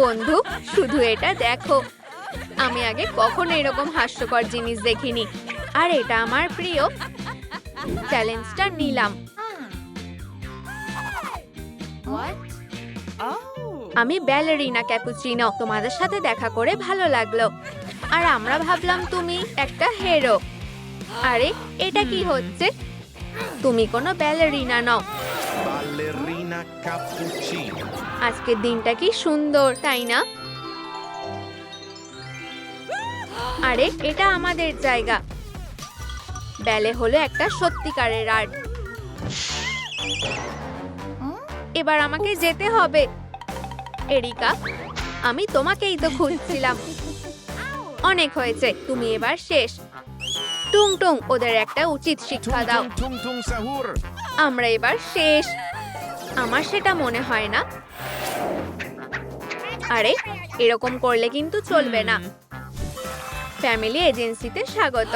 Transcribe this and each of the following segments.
বন্ধু, শুধু এটা দেখো। আমি আগে কখনো এরকম হাস্যকর জিনিস দেখিনি। আর এটা আমার প্রিয়। চ্যালেঞ্জটা নিলাম। আমি ব্যালেরিনা ক্যাপুচিনো। তোমাদের সাথে দেখা করে ভালো লাগল। আর আমরা ভাবলাম তুমি একটা হেরো আরে, এটা কি হচ্ছে? তুমি কোনো ব্যালেরিনা নও। Ballerina cappuccino. আজকের দিনটা কি সুন্দর তাই না? আরে এটা আমাদের জায়গা। ব্যালে হলো একটা সত্যিকারের আর্ট এবার আমাকে যেতে হবে। এরিকা আমি তোমাকেই তো খুঁজছিলাম। অনেক হয়েছে তুমি এবার শেষ। টুং টুং ওদের একটা উচিত শিক্ষা দাও. আমরা এবার শেষ। আমার সেটা মনে হয় না। আরে এরকম করলে কিন্তু চলবে না। ফ্যামিলি এজেন্সিতে স্বাগত।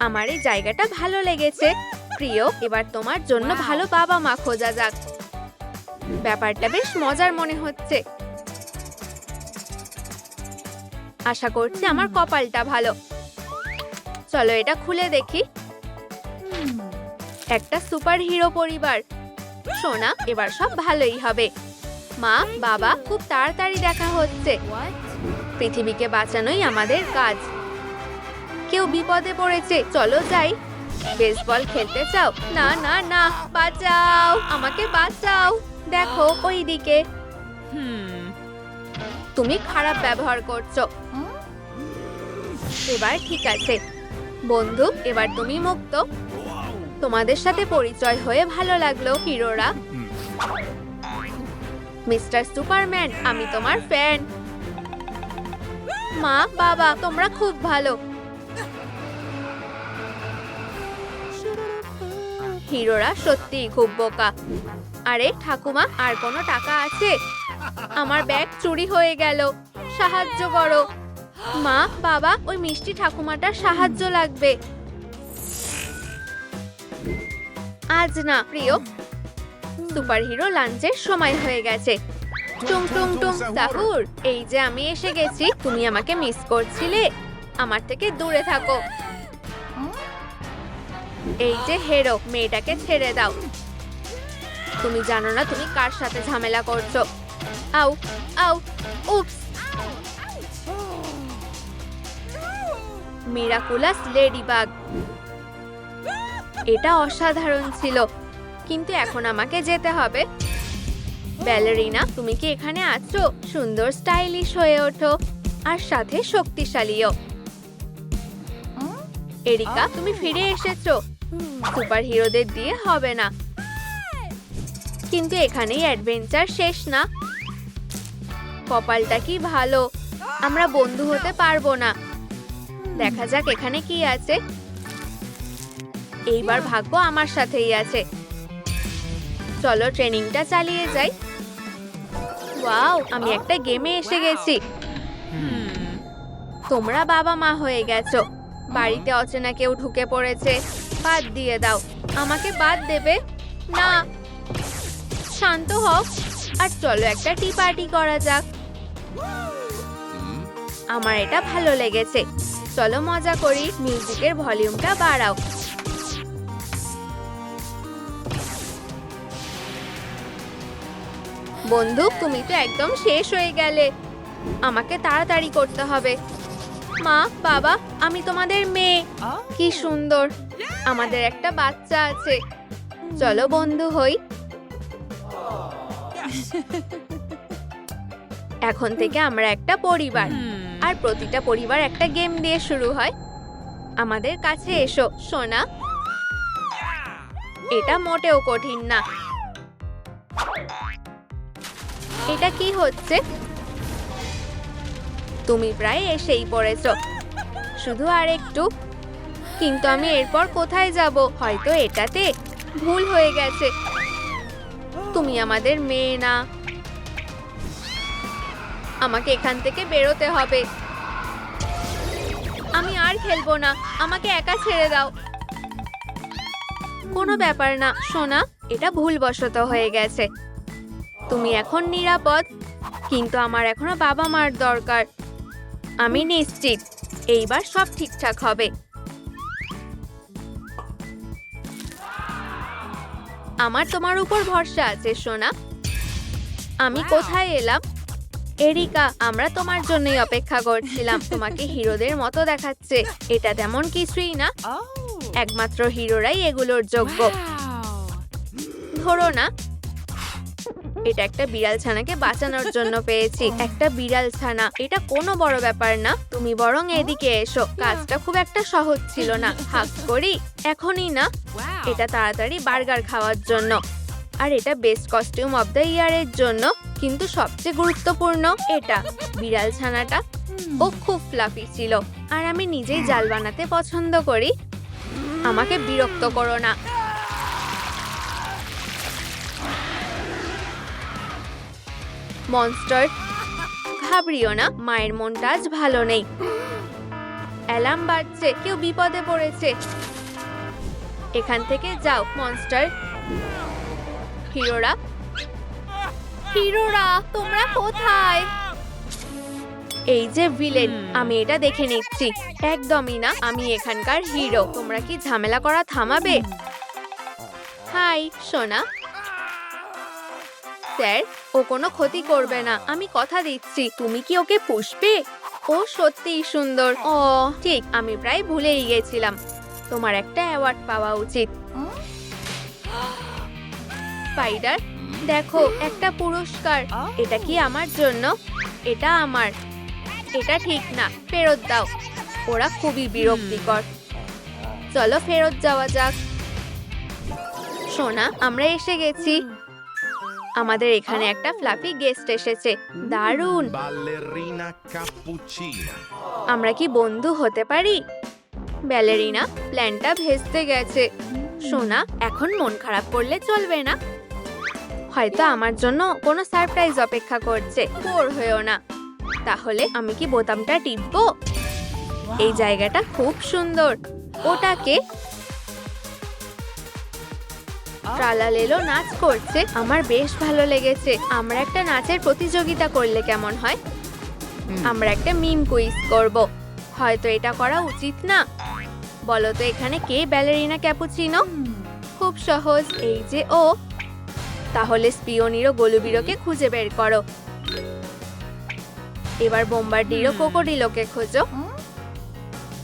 আমার এই জায়গাটা ভালো লেগেছে। প্রিয় এবার তোমার জন্য ভালো বাবা মা খোঁজা যাক। ব্যাপারটা বেশ মজার মনে হচ্ছে। আশা করছি আমার কপালটা ভালো। চলো এটা খুলে দেখি। একটা সুপার হিরো পরিবার। সোনা, এবার সব ভালোই হবে। মা, বাবা, খুব তাড়াতাড়ি দেখা হচ্ছে। পৃথিবীকে বাঁচানোই আমাদের কাজ। কেউ বিপদে পড়েছে, চলো যাই। বেসবল খেলতে চাও? না না না, বাঁচাও! আমাকে বাঁচাও! দেখো, ওইদিকে। তুমি খারাপ ব্যবহার করছ। এবার ঠিক আছে। বন্ধু, এবার তুমি মুক্ত। তোমাদের সাথে পরিচয় হয়ে ভালো লাগল হিরোরা মিস্টার সুপারম্যান, আমি তোমার ফ্যান। মা, বাবা, তোমরা খুব ভালো। হিরোরা সত্যিই খুব বোকা। আরে, ঠাকুমা, আর কোনো টাকা আছে? আমার ব্যাগ চুরি হয়ে গেল। সাহায্য করো। মা, বাবা, ওই মিষ্টি ঠাকুমাটার সাহায্য লাগবে। আজ না, প্রিয়। সুপার হিরো লাঞ্চের সময় হয়ে গেছে। টুং টুং টুং, সাহুর, এই যে আমি এসে গেছি, তুমি আমাকে মিস করছিলে। আমার থেকে দূরে থাকো। এই যে হেরো, মেয়েটাকে ছেড়ে দাও। তুমি জানো না তুমি কার সাথে ঝামেলা করছ। আউ আউ উপস মিরাকুলাস লেডিবাগ। এটা অসাধারণ ছিল। কিন্তু এখন আমাকে যেতে হবে। ব্যালেরিনা, তুমি কি এখানে আছো? সুন্দর স্টাইলিশ হয়ে ওঠো আর সাথে শক্তিশালীও। এরিকা, তুমি ফিরে এসেছ। সুপার হিরোদের দিয়ে হবে না। কিন্তু এখানেই অ্যাডভেঞ্চার শেষ না। কপালটা কি ভালো? আমরা বন্ধু হতে পারব না। দেখা যাক এখানে কি আছে। এইবার ভাগ্য আমার সাথেই আছে। চলো ট্রেনিংটা চালিয়ে যাই। ওয়াও আমি একটা গেমে এসে গেছি। তোমরা বাবা মা হয়ে গেছো। বাড়িতে অচেনা কেউ ঢুকে পড়েছে। বাদ দিয়ে দাও। আমাকে বাদ দেবে? না। শান্ত হও। আর চলো একটা টি পার্টি করা যাক। আমার এটা ভালো লেগেছে। চলো মজা করি। মিউজিকের ভলিউমটা বাড়াও। বন্ধু, তুমি তো একদম শেষ হয়ে গেলে। আমাকে তাড়াতাড়ি করতে হবে। মা, বাবা, আমি তোমাদের মেয়ে। কি সুন্দর। আমাদের একটা বাচ্চা আছে। চলো বন্ধু হই। এখন থেকে আমরা একটা পরিবার। আর প্রতিটা পরিবার একটা গেম দিয়ে শুরু হয়। আমাদের কাছে এসো, সোনা। এটা মোটেও কঠিন না। এটা কি হচ্ছে? তুমি প্রায় এসেই পড়েছ। শুধু আর একটু। কিন্তু আমি এরপর কোথায় যাব? হয়তো এটাতে ভুল হয়ে গেছে। তুমি আমাদের মেয়ে না। আমাকে এখান থেকে বেরোতে হবে। আমি আর খেলব না। আমাকে একা ছেড়ে দাও। কোনো ব্যাপার না, সোনা। এটা ভুলবশত হয়ে গেছে। তুমি এখন নিরাপদ কিন্তু আমার এখনও বাবা মার দরকার। আমি নিশ্চিত এইবার সব ঠিকঠাক হবে। আমার তোমার উপর ভরসা আছে সোনা। আমি কোথায় এলাম? এরিকা আমরা তোমার জন্যই অপেক্ষা করছিলাম। তোমাকে হিরোদের মতো দেখাচ্ছে। এটা তেমন কিছুই না। Oh. একমাত্র হিরোরাই এগুলোর যোগ্য। ধরো না এটা একটা বিড়াল ছানাকে বাঁচানোর জন্য পেয়েছি। একটা বিড়াল ছানা এটা কোনো বড় ব্যাপার না। তুমি বরং এদিকে এসো। কাজটা খুব একটা সহজ ছিল না। হাক করি এখনই না। এটা তাড়াতাড়ি বার্গার খাওয়ার জন্য। আর এটা বেস্ট কস্টিউম অফ দ্য ইয়ারের জন্য কিন্তু সবচেয়ে গুরুত্বপূর্ণ এটা বিড়াল ছানাটা। ও খুব ফ্লাফি ছিল। আর আমি নিজেই জাল বানাতে পছন্দ করি। আমাকে বিরক্ত করো না। মনস্টার ঘাবড়িও না, মায়ের মনটা আজ ভালো নেই। অ্যালার্ম বাজছে, কেউ বিপদে পড়েছে। এখান থেকে যাও মনস্টার হিরোরা। হিরোরা, তোমরা কোথায়? এই যে ভিলেন আমি এটা দেখে নিচ্ছি। একদমই না, আমি এখানকার হিরো তোমরা কি ঝামেলা করা থামাবে? হাই সোনা। স্যার, ও কোনো ক্ষতি করবে না। আমি কথা দিচ্ছি। তুমি কি ওকে পুষবে? ও সত্যিই সুন্দর। ও, ঠিক, আমি প্রায় ভুলেই গেছিলাম। তোমার একটা অ্যাওয়ার্ড পাওয়া উচিত। স্পাইডার দেখো, একটা পুরস্কার। এটা কি আমার জন্য? এটা আমার। এটা ঠিক না। ফেরত দাও। ওরা খুবই বিরক্তিকর। চলো ফেরত যাওয়া যাক। সোনা, আমরা এসে গেছি। আমাদের এখানে একটা ফ্লাফি গেস্ট এসেছে। দারুণ! আমরা কি বন্ধু হতে পারি? ব্যালেরিনা প্ল্যানটা ভেস্তে গেছে। সোনা এখন মন খারাপ করলে চলবে না। হয়তো আমার জন্য কোনো সারপ্রাইজ অপেক্ষা করছে। বোর হয়েও না। তাহলে আমি কি বোতামটা টিপবো? এই জায়গাটা খুব সুন্দর। ওটাকে ট্রালালেলো নাচ করছে আমার বেশ ভালো লেগেছে। আমরা একটা নাচের প্রতিযোগিতা করলে কেমন হয়? আমরা একটা মিম কুইজ করব। হয়তো এটা করা উচিত না। বলো তো এখানে কে ব্যালেরিনা ক্যাপুচিনো? খুব সহজ এই যে ও। তাহলে স্পিওনিরো গোলুবিরোকে খুঁজে বের করো। এবার বোম্বার্ডিরো কোকোডিলোকে খোঁজো।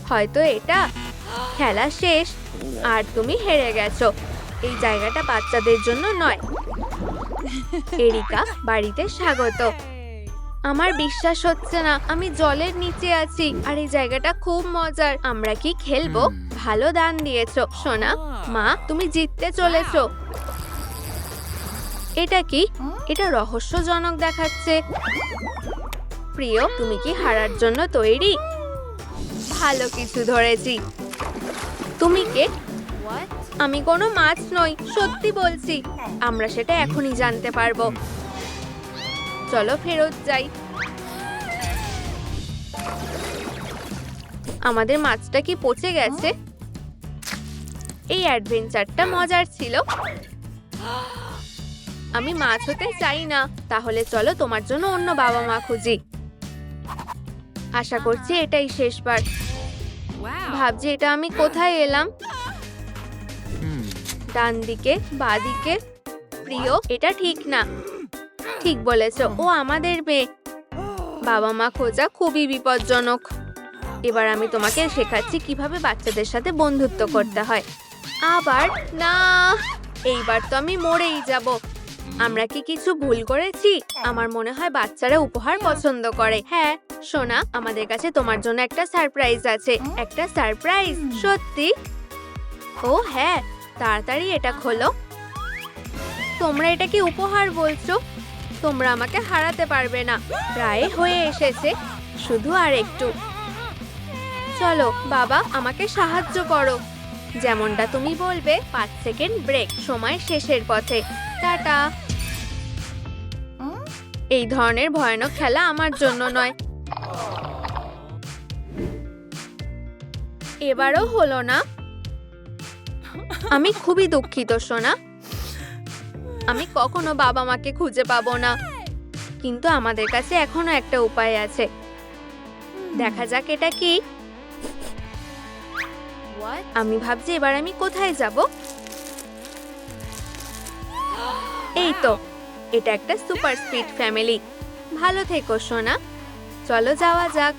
হয়তো এটা। খেলা শেষ। আর তুমি হেরে গেছো। এই জায়গাটা বাচ্চাদের জন্য নয়। এরিকা বাড়িতে স্বাগত। আমার বিশ্বাস হচ্ছে না আমি জলের নিচে আছি আর এই জায়গাটা খুব মজার। আমরা কি খেলব? ভালো দান দিয়েছ। সোনা মা তুমি জিততে চলেছো। এটা কি? এটা রহস্যজনক দেখাচ্ছে। প্রিয় তুমি কি হারার জন্য তৈরি? ভালো কিছু ধরেছি। তুমি কে? আমি কোনো মাছ নই সত্যি বলছি। আমরা সেটা এখনই জানতে পারব। চলো ফেরত যাই। আমাদের মাছটা কি পচে গেছে? এই অ্যাডভেঞ্চারটা মজার ছিল। আমি মাছ হতে চাই না তাহলে চলো তোমার জন্য অন্য বাবা মা খুঁজি। আশা করছি এটাই শেষবার। ভাবছি এটা আমি কোথায় এলাম? ডান দিকে বাঁ দিকে প্রিয়, এটা ঠিক না। ঠিক বলেছ, ও আমাদের মেয়ে। বাবা মা খোঁজা খুবই বিপজ্জনক। এবার আমি তোমাকে শেখাচ্ছি কীভাবে বাচ্চাদের সাথে বন্ধুত্ব করতে হয়। আবার, না, এইবার তো আমি মরেই যাব। আমরা কি কিছু ভুল করেছি? আমার মনে হয় বাচ্চারা উপহার পছন্দ করে। হ্যাঁ সোনা, আমাদের কাছে তোমার জন্য একটা সারপ্রাইজ আছে। একটা সারপ্রাইজ, সত্যি? ও হ্যাঁ তাড়াতাড়ি এটা খোলো। তোমরা এটা কি উপহার বলছো, তোমরা আমাকে হারাতে পারবে না। প্রায় হয়ে এসেছে, শুধু আর একটু। চলো, বাবা, আমাকে সাহায্য করো। যেমনটা তুমি বলবে, পাঁচ সেকেন্ড ব্রেক, সময় শেষের পথে। টাটা। এই ধরনের ভয়ানক খেলা আমার জন্য নয়। এবারও হলো না। আমি খুবই দুঃখিত, সোনা। আমি কখনো বাবা মাকে খুঁজে পাবো না। কিন্তু আমাদের কাছে এখনও একটা উপায় আছে। দেখা যাক এটা কি। আমি ভাবছি এবার আমি কোথায় যাব। এই তো, এটা একটা সুপার স্পিড ফ্যামিলি। ভালো থেকো, সোনা। চলো যাওয়া যাক।